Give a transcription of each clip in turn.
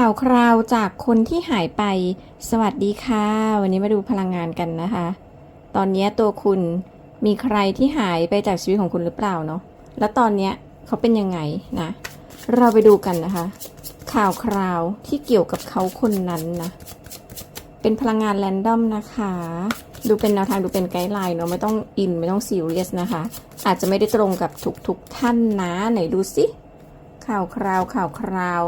ข่าวคราวจากคนที่หายไป สวัสดีค่ะ วันนี้มาดูพลังงานกันนะคะ ตอนนี้ตัวคุณมีใครที่หายไปจากชีวิตของคุณหรือเปล่าเนาะ แล้วตอนนี้เขาเป็นยังไงนะ เราไปดูกันนะคะ ข่าวคราวที่เกี่ยวกับเขาคนนั้นนะ เป็นพลังงานแรนดอมนะคะ ดูเป็นแนวทางดูเป็นไกด์ไลน์เนาะไม่ต้องอินไม่ต้องซีเรียสนะคะ อาจจะไม่ได้ตรงกับทุกๆทท่านนะไหนดูสิข่าวคราวข่าวคราว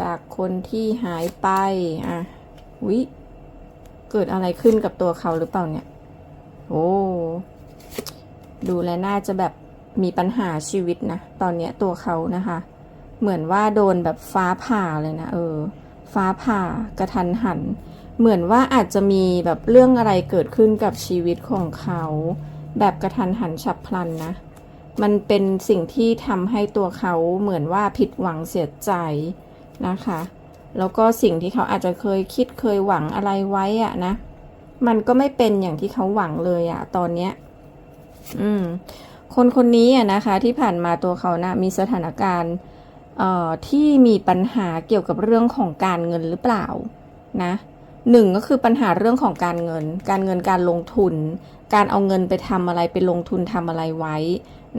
จากคนที่หายไป อะ วิ เกิดอะไรขึ้นกับตัวเขาหรือเปล่าเนี่ย โอ้ ดูแลน่าจะแบบมีปัญหาชีวิตนะ ตอนเนี้ยตัวเขานะคะ เหมือนว่าโดนแบบฟ้าผ่าเลยนะ เออ ฟ้าผ่ากระทันหัน เหมือนว่าอาจจะมีแบบเรื่องอะไรเกิดขึ้นกับชีวิตของเขา แบบกระทันหันฉับพลันนะมันเป็นสิ่งที่ทำให้ตัวเขาเหมือนว่าผิดหวังเสียใจ นะคะ แล้วก็สิ่งที่เขาอาจจะเคยคิดเคยหวังอะไรไว้อะนะ มันก็ไม่เป็นอย่างที่เขาหวังเลยอะตอนเนี้ย อืม คนคนนี้อะนะคะ ที่ผ่านมาตัวเขานะมีสถานการณ์เอ่อที่มีปัญหาเกี่ยวกับเรื่องของการเงินหรือเปล่านะหนึ่งก็คือปัญหาเรื่องของการเงิน การเงินการลงทุน การเอาเงินไปทำอะไรไปลงทุนทำอะไรไว้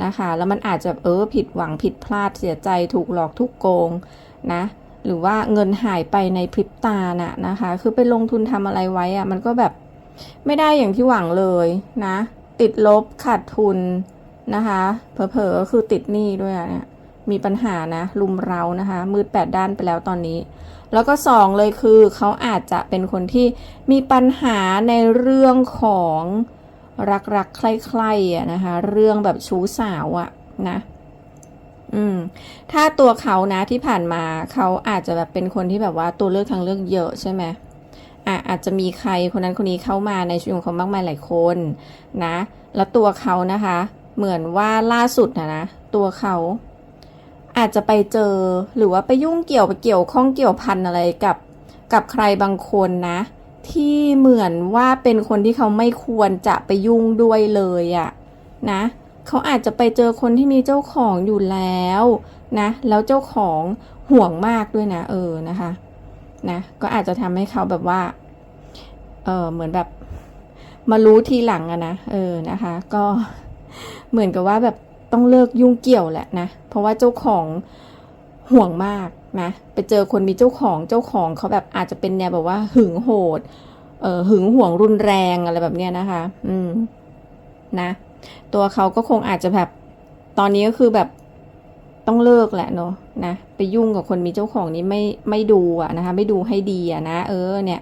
นะคะ แล้วมันอาจจะเออผิดหวังผิดพลาดเสียใจถูกหลอกถูกโกงนะ หรือว่าเงินหายไปในพริบตาน่ะนะคะ คือไปลงทุนทำอะไรไว้อะมันก็แบบไม่ได้อย่างที่หวังเลยนะ ติดลบขาดทุนนะคะ เผลอๆคือติดหนี้ด้วยอะเนี่ยมีปัญหานะลุมเรานะคะ มืดแปดด้านไปแล้วตอนนี้ แล้วก็สองเลยคือเขาอาจจะเป็นคนที่มีปัญหาในเรื่องของรักๆใคร่ๆอะนะคะ เรื่องแบบชู้สาวอะนะ อืม ถ้าตัวเขานะที่ผ่านมาเขาอาจจะแบบเป็นคนที่แบบว่าตัวเลือกทางเลือกเยอะใช่ไหมอะอาจจะมีใครคนนั้นคนนี้เข้ามาในชีวิตของเขามากมายหลายคนนะ แล้วตัวเขานะคะ เหมือนว่าล่าสุดนะนะตัวเขาอาจจะไปเจอหรือว่าไปยุ่งเกี่ยวไปเกี่ยวข้องเกี่ยวพันอะไรกับกับใครบางคนนะ ที่เหมือนว่าเป็นคนที่เขาไม่ควรจะไปยุ่งด้วยเลยอะนะ เขาอาจจะไปเจอคนที่มีเจ้าของอยู่แล้วนะแล้วเจ้าของห่วงมากด้วยนะเออนะคะนะก็อาจจะทำให้เขาแบบว่าเออเหมือนแบบมารู้ทีหลังอะนะเออนะคะ ก็เหมือนกับว่าแบบต้องเลิกยุ่งเกี่ยวแหละนะเพราะว่าเจ้าของห่วงมากนะไปเจอคนมีเจ้าของเจ้าของเขาแบบอาจจะเป็นแนวแบบว่าหึงโหดเออหึงห่วงรุนแรงอะไรแบบเนี้ยนะคะ อืมนะ ตัวเขาก็คงอาจจะแบบตอนนี้ก็คือแบบต้องเลิกแหละเนาะนะไปยุ่งกับคนมีเจ้าของนี้ไม่ไม่ดูอะนะคะ ไม่ดูให้ดีอะนะเออเนี่ย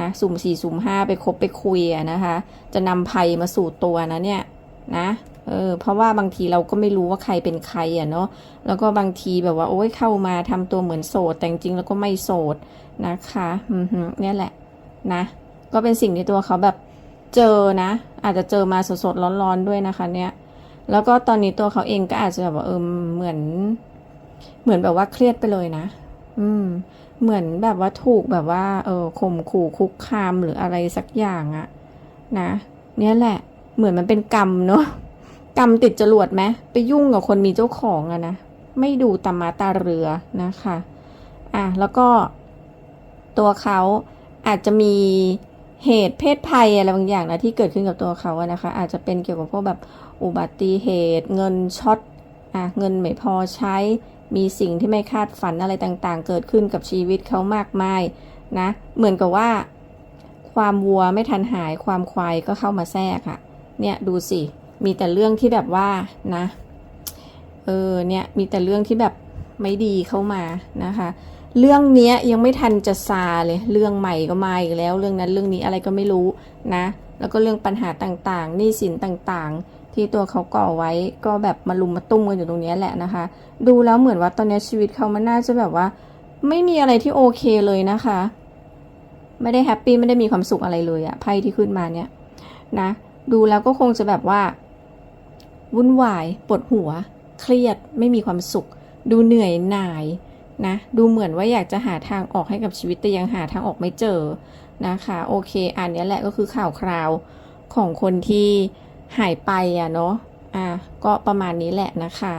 นะสุ่มสี่สุ่มห้าไปคบไปคุยอะนะคะ จะนำภัยมาสู่ตัวนะเนี่ยนะเออเพราะว่าบางทีเราก็ไม่รู้ว่าใครเป็นใครอะเนาะแล้วก็บางทีแบบว่าโอ้ยเข้ามาทำตัวเหมือนโสด แต่จริงแล้วก็ไม่โสดนะคะ อือหือเนี่ยแหละนะ ก็เป็นสิ่งที่ตัวเขาแบบ เจอนะ อาจจะเจอมาสดๆร้อนๆด้วยนะคะ เนี่ย แล้วก็ตอนนี้ตัวเขาเองก็อาจจะแบบว่าเออเหมือน เหมือนแบบว่าเครียดไปเลยนะ อืม เหมือนแบบว่าถูกแบบว่า เออข่มขู่คุกคามหรืออะไรสักอย่างอะนะเนี่ยแหละ เหมือนมันเป็นกรรมเนาะกรรมติดจรวดไหมไปยุ่งกับคนมีเจ้าของอะนะไม่ดูตามาตาเรือนะคะ อะ แล้วก็ตัวเขาอาจจะมี เหตุเพศภัยอะไรบางอย่างนะที่เกิดขึ้นกับตัวเขาอะนะคะ อาจจะเป็นเกี่ยวกับพวกแบบอุบัติเหตุ เงินช็อตอะเงินไม่พอใช้ มีสิ่งที่ไม่คาดฝันอะไรต่างๆ เกิดขึ้นกับชีวิตเขามากมายนะเหมือนกับว่า ความวัวไม่ทันหายความควายก็เข้ามาแทรกอะเนี่ยดูสิมีแต่เรื่องที่แบบว่านะเออเนี่ยมีแต่เรื่องที่แบบไม่ดีเข้ามานะคะ เรื่องเนี้ยยังไม่ทันจะซาเลย เรื่องใหม่ก็มาอีกแล้ว เรื่องนั้นเรื่องนี้อะไรก็ไม่รู้นะ แล้วก็เรื่องปัญหาต่างๆหนี้สินต่างๆ ที่ตัวเขาก่อไว้ก็แบบมาลุมมาตุ้มกันอยู่ตรงนี้แหละนะคะ ดูแล้วเหมือนว่าตอนนี้ชีวิตเขามันน่าจะแบบว่า ไม่มีอะไรที่โอเคเลยนะคะ ไม่ได้แฮปปี้ไม่ได้มีความสุขอะไรเลยอะไพ่ที่ขึ้นมาเนี่ยนะ ดูแล้วก็คงจะแบบว่า วุ่นวายปวดหัว เครียดไม่มีความสุข ดูเหนื่อยหน่าย นะดูเหมือนว่าอยากจะหาทางออกให้กับชีวิตแต่ยังหาทางออกไม่เจอนะคะโอเค อันนี้แหละก็คือข่าวคราวของคนที่หายไปอะเนาะอะก็ประมาณนี้แหละนะคะ